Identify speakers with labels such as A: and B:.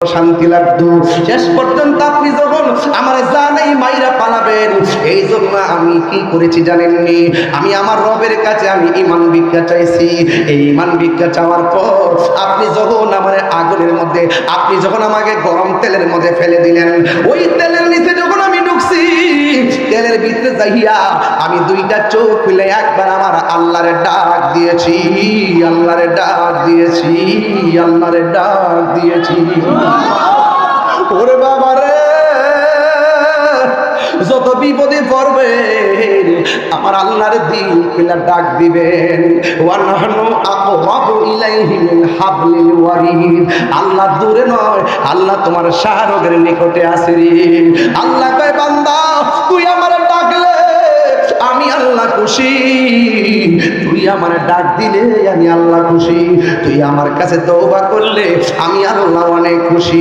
A: শান্তি লাগতো। শেষ পর্যন্ত আপনি যখন আমার জানাই মাইরা পালাবেন, এই জন্য আমি কি করেছি জানেননি? আমি আমার রবের কাছে আমি ইমান ভিক্ষা চাইছি। এই ইমান ভিক্ষা চাওয়ার পর আপনি যখন আমার আগুনের মধ্যে, আপনি যখন আমাকে গরম তেলের মধ্যে ফেলে দিলেন, ওই যাইয়া আমি দুইটা চোখ খুলে একবার আমার আল্লাহরে ডাক দিয়েছি, আল্লাহরে ডাক দিয়েছি, আল্লাহরে ডাক দিয়েছি। ওরে বাবা রে, যত বিপদে পড়বে, আমার আল্লাহর দিল খুলে ডাক দিবেন। ওয়ানাহনু আকরাবু ইলাইহি মিন হাবলিল ওয়ারিদ। আল্লাহ দূরে নয়, আল্লাহ তোমার শাহরগের নিকটে রে। আল্লাহ কয় বান্দা খুশি। তুই আমার ডাক দিলে আমি আল্লাহ খুশি। তুই আমার কাছে দৌবা করলে আমি আল্লাহ অনেক খুশি।